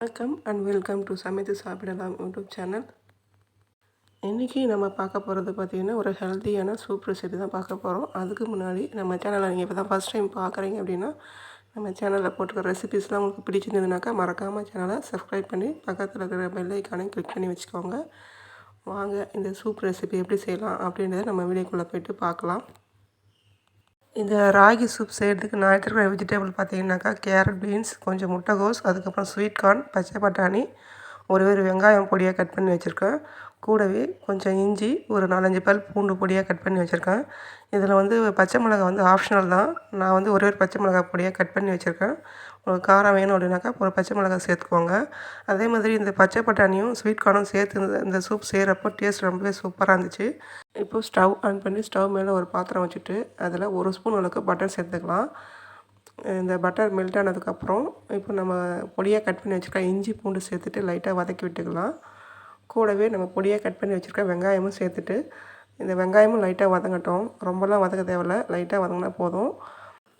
வணக்கம் and welcome to சமைத்து சாப்பிடலாம் யூடியூப் சேனல் இன்றைக்கி நம்ம பார்க்க போகிறது பார்த்திங்கன்னா ஒரு ஹெல்த்தியான சூப் ரெசிபி தான் பார்க்க போகிறோம் அதுக்கு முன்னாடி நம்ம சேனலை நீங்கள் இப்போ தான் ஃபஸ்ட் டைம் பார்க்குறீங்க அப்படின்னா நம்ம சேனலில் போட்டுக்கிற ரெசிபிஸ்லாம் உங்களுக்கு பிடிச்சிருந்ததுனாக்கா மறக்காமல் சேனலை சப்ஸ்கிரைப் பண்ணி பக்கத்தில் இருக்கிற பெல்லைக்கானே கிளிக் பண்ணி வச்சுக்கோங்க. வாங்க இந்த சூப் ரெசிபி எப்படி செய்யலாம் அப்படின்றத நம்ம வீடியோக்குள்ளே போய்ட்டு பார்க்கலாம். இந்த ராகி சூப் செய்கிறதுக்கு நான் எடுத்துருக்கிற வெஜிடபிள் பார்த்தீங்கன்னாக்கா கேரட் பீன்ஸ் கொஞ்சம் முட்டைகோஸ் அதுக்கப்புறம் ஸ்வீட் கார்ன் பச்சை பட்டாணி ஒரு ஒரு வெங்காயம் பொடியாக கட் பண்ணி வச்சுருக்கேன். கூடவே கொஞ்சம் இஞ்சி ஒரு நாலஞ்சு பல் பூண்டு பொடியாக கட் பண்ணி வச்சுருக்கேன். இதில் வந்து பச்சை மிளகா வந்து ஆப்ஷனல் தான். நான் வந்து ஒரே ஒரு பச்சை மிளகா பொடியாக கட் பண்ணி வச்சுருக்கேன். உங்களுக்கு காரம் வேணும் அப்படின்னாக்கா ஒரு பச்சை மிளகா சேர்த்துக்கோங்க. அதே மாதிரி இந்த பச்சை பட்டாணியும் ஸ்வீட் கார்னும் சேர்த்து இந்த இந்த சூப் செய்கிறப்போ டேஸ்ட் ரொம்பவே சூப்பராக இருந்துச்சு. இப்போ ஸ்டவ் ஆன் பண்ணி ஸ்டவ் மேலே ஒரு பாத்திரம் வச்சுட்டு அதில் ஒரு ஸ்பூன் அளவுக்கு பட்டர் சேர்த்துக்கலாம். இந்த பட்டர் மெல்ட் ஆனதுக்கப்புறம் இப்போ நம்ம பொடியாக கட் பண்ணி வச்சுருக்க இஞ்சி பூண்டு சேர்த்துட்டு லைட்டாக வதக்கி விட்டுக்கலாம். கூடவே நம்ம பொடியாக கட் பண்ணி வச்சுருக்க வெங்காயமும் சேர்த்துட்டு இந்த வெங்காயமும் லைட்டாக வதங்கட்டும். ரொம்பலாம் வதக்க தேவையில்ல. லைட்டாக வதங்கினா போதும்.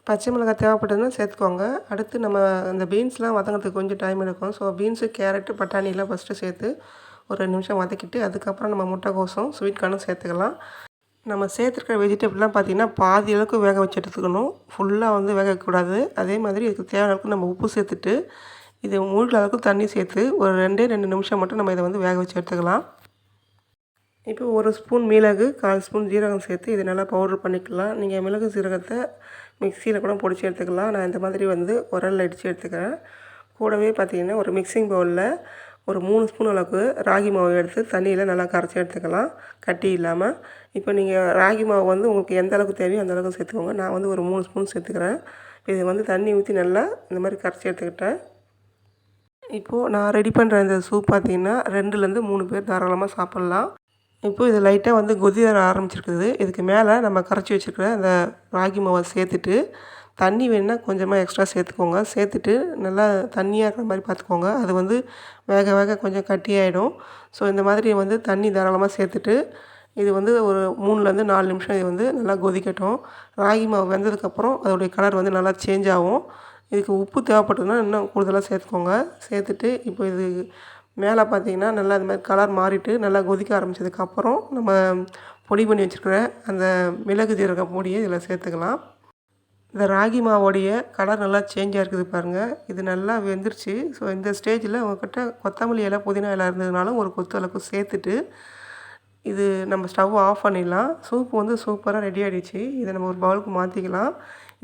பச்சை மிளகாய் தேவைப்பட்டதுன்னா சேர்த்துக்கோங்க. அடுத்து நம்ம அந்த பீன்ஸ்லாம் வதங்கிறதுக்கு கொஞ்சம் டைம் எடுக்கும். ஸோ பீன்ஸு கேரட்டு பட்டாணிலாம் ஃபஸ்ட்டு சேர்த்து ஒரு ரெண்டு நிமிஷம் வதக்கிட்டு அதுக்கப்புறம் நம்ம முட்டைக்கோசம் ஸ்வீட் கார்னும் சேர்த்துக்கலாம். நம்ம சேர்த்துருக்க வெஜிடபிள்லாம் பார்த்திங்கன்னா பாதி அளவுக்கு வேக வச்சு எடுத்துக்கணும் ஃபுல்லாக வந்து வேக வைக்கக்கூடாது அதே மாதிரி இதுக்கு தேவையான அளவுக்கு நம்ம உப்பு சேர்த்துட்டு இது மூழ்கிற அளவுக்கு தண்ணி சேர்த்து ஒரு ரெண்டே ரெண்டு நிமிஷம் மட்டும் நம்ம இதை வந்து வேக வச்சு எடுத்துக்கலாம். இப்போ ஒரு ஸ்பூன் மிளகு கால் ஸ்பூன் ஜீரகம் சேர்த்து இது நல்லா பவுடர் பண்ணிக்கலாம். நீங்கள் மிளகு சீரகத்தை மிக்சியில் கூட பொடிச்சு எடுத்துக்கலாம். நான் இந்த மாதிரி வந்து உரலில் அடித்து எடுத்துக்கிறேன். கூடவே பார்த்திங்கன்னா ஒரு மிக்சிங் பவுலில் ஒரு மூணு ஸ்பூன் அளவுக்கு ராகி மாவு எடுத்து தண்ணியில் நல்லா கரைச்சி எடுத்துக்கலாம். கட்டி இல்லாமல் இப்போ நீங்கள் ராகி மாவு வந்து உங்களுக்கு எந்த அளவுக்கு தேவையோ அந்த அளவுக்கு சேர்த்துக்கோங்க. நான் வந்து ஒரு மூணு ஸ்பூன் சேர்த்துக்கிறேன். இது வந்து தண்ணி ஊற்றி நல்லா இந்த மாதிரி கரைச்சி எடுத்துக்கிட்டேன். இப்போது நான் ரெடி பண்ணுற இந்த சூப் பார்த்திங்கன்னா ரெண்டுலேருந்து மூணு பேர் தாராளமாக சாப்பிட்லாம். இப்போது இது லைட்டாக வந்து கொதி வர ஆரம்பிச்சிருக்குது. இதுக்கு மேலே நம்ம கரைச்சி வச்சுருக்கிற அந்த ராகி மாவை சேர்த்துட்டு தண்ணி வேணுன்னா கொஞ்சமாக எக்ஸ்ட்ரா சேர்த்துக்கோங்க. சேர்த்துட்டு நல்லா தண்ணியாக இருக்கிற மாதிரி பார்த்துக்கோங்க. அது வந்து வேக வேக கொஞ்சம் கட்டியாயிடும் ஸோ இந்த மாதிரி வந்து தண்ணி தாராளமாக சேர்த்துட்டு இது வந்து ஒரு மூணுலேருந்து நாலு நிமிஷம் இது வந்து நல்லா கொதிக்கட்டும். ராகி மாவு வெந்ததுக்கப்புறம் அதோடைய கலர் வந்து நல்லா சேஞ்ச் ஆகும். இதுக்கு உப்பு தேவைப்பட்டதுன்னா இன்னும் கூடுதலாக சேர்த்துக்கோங்க. சேர்த்துட்டு இப்போ இது மேலே பார்த்தீங்கன்னா நல்லா அது மாதிரி கலர் மாறிட்டு நல்லா கொதிக்க ஆரம்பித்ததுக்கப்புறம் நம்ம பொடி பண்ணி வச்சுருக்கிற அந்த மிளகு ஜீரக பொடியை இதில் சேர்த்துக்கலாம். இந்த ராகி மாவோடைய கலர் நல்லா சேஞ்சாக இருக்குது பாருங்கள் இது நல்லா வெந்துருச்சு. ஸோ இந்த ஸ்டேஜில் உங்கள்கிட்ட கொத்தமல்லி இலை புதினா இலை இருந்ததுனாலும் ஒரு கொத்து அளவுக்கு சேர்த்துட்டு இது நம்ம ஸ்டவ் ஆஃப் பண்ணிடலாம். சூப் வந்து சூப்பராக ரெடி ஆகிடுச்சு இதை நம்ம ஒரு பவுலுக்கு மாற்றிக்கலாம்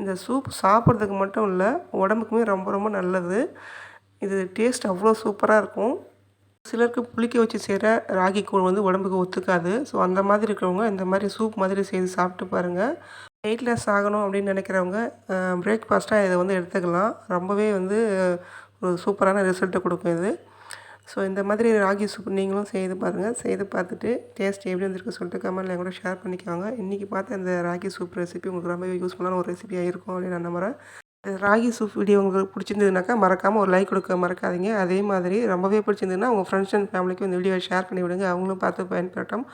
இந்த சூப் சாப்பிட்றதுக்கு மட்டும் இல்லை உடம்புக்குமே ரொம்ப ரொம்ப நல்லது. இது டேஸ்ட் அவ்வளோ சூப்பராக இருக்கும். சிலருக்கு புளிக்க வச்சு செய்கிற ராகி கூழ் வந்து உடம்புக்கு ஒத்துக்காது. ஸோ அந்த மாதிரி இருக்கிறவங்க இந்த மாதிரி சூப் மாதிரி செய்து சாப்பிட்டு பாருங்கள் வெயிட்லெஸ் ஆகணும் அப்படின்னு நினைக்கிறவங்க பிரேக்ஃபாஸ்ட்டாக இதை வந்து எடுத்துக்கலாம். ரொம்பவே வந்து ஒரு சூப்பரான ரிசல்ட்டை கொடுக்கும் இது. ஸோ இந்த மாதிரி ராகி சூப் நீங்களும் செய்து பாருங்கள் செய்து பார்த்துட்டு டேஸ்ட் எப்படி வந்துருக்கு சொல்லிட்டு கமெண்ட்டில் கூட ஷேர் பண்ணிக்கோங்க. இன்றைக்கி பார்த்து அந்த ராகி சூப் ரெசிபி உங்களுக்கு ரொம்பவே யூஸ்ஃபுல்லான ஒரு ரெசிபியாக இருக்கும் அப்படின்னு நான் நம்புகிறேன் ராகி சூப் வீடியோ உங்களுக்கு பிடிச்சிருந்ததுனாக்கா மறக்காமல் ஒரு லைக் கொடுக்க மறக்காதீங்க. அதே மாதிரி ரொம்பவே பிடிச்சிருந்ததுன்னா உங்கள் ஃப்ரெண்ட்ஸ் அண்ட் ஃபேமிலிக்கு இந்த வீடியோவை ஷேர் பண்ணி விடுங்க. அவங்களும் பார்த்து பயன்பெறட்டும்.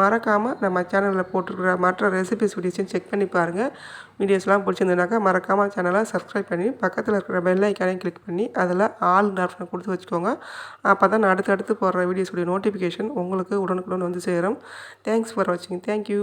மறக்காமல் நம்ம சேனலில் போட்டிருக்கிற மற்ற ரெசிபிஸ் வீடியோஸையும் செக் பண்ணி பாருங்கள் வீடியோஸ்லாம் பிடிச்சிருந்ததுனாக்கா மறக்காமல் சேனலை சப்ஸ்கிரைப் பண்ணி பக்கத்தில் இருக்கிற பெல் ஐக்கானையும் கிளிக் பண்ணி அதில் ஆல் ஆப்ஷனை கொடுத்து வச்சுக்கோங்க. அப்போ தான் அடுத்தடுத்து போடுற வீடியோஸுடைய நோட்டிஃபிகேஷன் உங்களுக்கு உடனுக்குடன் வந்து சேரும். தேங்க்ஸ் ஃபார் வாட்சிங் தேங்க்யூ